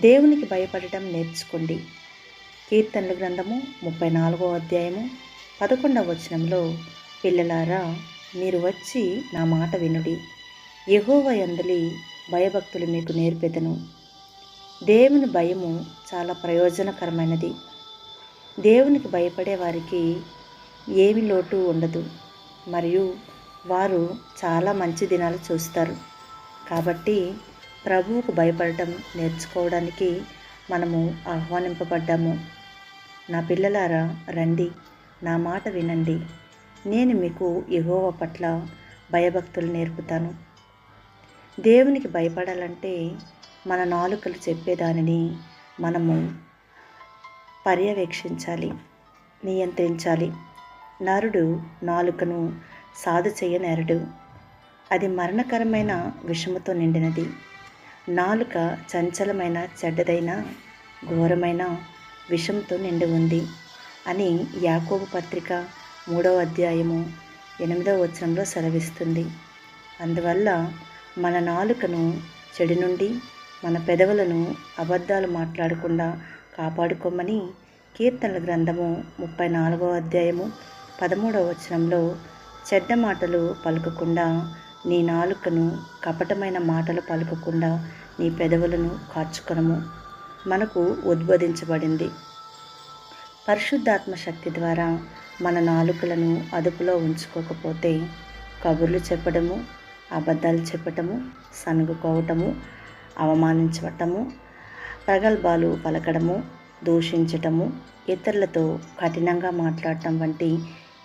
దేవునికి భయపడటం నేర్చుకోండి. కీర్తనల గ్రంథము ముప్పై నాలుగో అధ్యాయము పదకొండవ వచనంలో పిల్లలారా మీరు వచ్చి నా మాట వినుడి. యహోవయందలి భయభక్తులు మీకు నేర్పెదను. దేవుని భయము చాలా ప్రయోజనకరమైనది. దేవునికి భయపడే వారికి ఏమి లోటు ఉండదు. మరియు వారు చాలా మంచి దినాలు చూస్తారు. కాబట్టి ప్రభువుకు భయపడటం నేర్చుకోవడానికి మనము ఆహ్వానింపబడ్డాము. నా పిల్లలారా రండి నా మాట వినండి. నేను మీకు ఎగోవ పట్ల భయభక్తులు నేర్పుతాను. దేవునికి భయపడాలంటే మన నాలుకలు చెప్పేదానిని మనము పర్యవేక్షించాలి నియంత్రించాలి. నరుడు నాలుకను సాధు చేయనేరడు అది మరణకరమైన విషముతో నిండినది. నాలుక చంచలమైన చెడ్డదైన ఘోరమైన విషంతో నిండి ఉంది అని యాకోబు పత్రిక మూడవ అధ్యాయము ఎనిమిదవ వచనంలో సెలవిస్తుంది. అందువల్ల మన నాలుకను చెడు నుండి మన పెదవులను అబద్ధాలు మాట్లాడకుండా కాపాడుకోమని కీర్తనల గ్రంథము ముప్పై నాలుగవ అధ్యాయము పదమూడవ వచనంలో చెడ్డ మాటలు పలుకకుండా నీ నాలుకను కపటమైన మాటలు పలకకుండా నీ పెదవులను కాచుకొనము. మనకు ఉద్బోధించబడింది. పరిశుద్ధాత్మ శక్తి ద్వారా మన నాలుకలను అదుపులో ఉంచుకోకపోతే కబుర్లు చెప్పడము అబద్ధాలు చెప్పటము సనుగుకోవటము అవమానించటము ప్రగల్భాలు పలకడము దూషించటము ఇతరులతో కఠినంగా మాట్లాడటం వంటి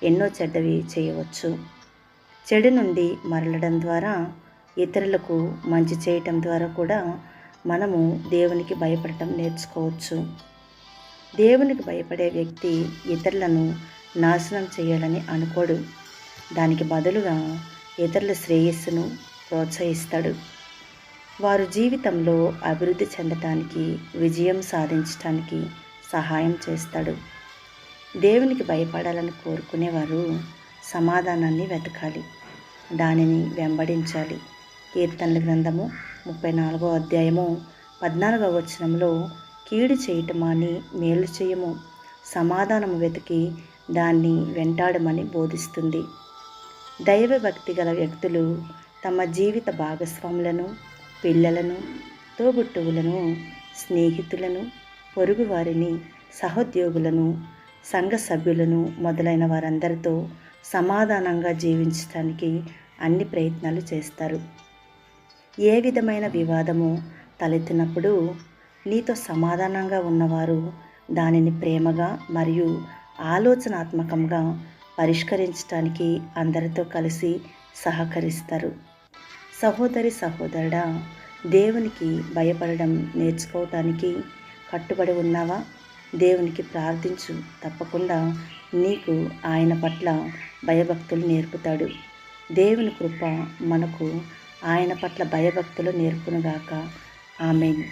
ఎన్నో చెడ్డవి చేయవచ్చు. చెడు నుండి మరలడం ద్వారా ఇతరులకు మంచి చేయటం ద్వారా కూడా మనము దేవునికి భయపడటం నేర్చుకోవచ్చు. దేవునికి భయపడే వ్యక్తి ఇతరులను నాశనం చేయాలని అనుకోడు. దానికి బదులుగా ఇతరుల శ్రేయస్సును ప్రోత్సహిస్తాడు. వారు జీవితంలో అభివృద్ధి చెందటానికి విజయం సాధించటానికి సహాయం చేస్తాడు. దేవునికి భయపడాలని కోరుకునేవారు సమాధానాన్ని వెతకాలి. దానిని వెంబడించాలి. కీర్తనల గ్రంథము ముప్పై నాలుగో అధ్యాయము పద్నాలుగవ వచనంలో కీడు చేయటమాని మేలు చేయము. సమాధానము వెతికి దాన్ని వెంటాడమని బోధిస్తుంది. దైవభక్తి గల వ్యక్తులు తమ జీవిత భాగస్వాములను పిల్లలను తోబుట్టువులను స్నేహితులను పొరుగువారిని సహోద్యోగులను సంఘ సభ్యులను మొదలైన వారందరితో సమాధానంగా జీవించడానికి అన్ని ప్రయత్నాలు చేస్తారు. ఏ విధమైన వివాదము తలెత్తినప్పుడు నీతో సమాధానంగా ఉన్నవారు దానిని ప్రేమగా మరియు ఆలోచనాత్మకంగా పరిష్కరించడానికి అందరితో కలిసి సహకరిస్తారు. సహోదరి సహోదరుడా దేవునికి భయపడడం నేర్చుకోవటానికి కట్టుబడి ఉన్నావా? దేవునికి ప్రార్థించు తప్పకుండా నీకు ఆయన పట్ల భయభక్తులు నేర్పుతాడు. దేవుని కృప మనకు ఆయన పట్ల భయభక్తులు నేర్పునుగాక. ఆమెన్.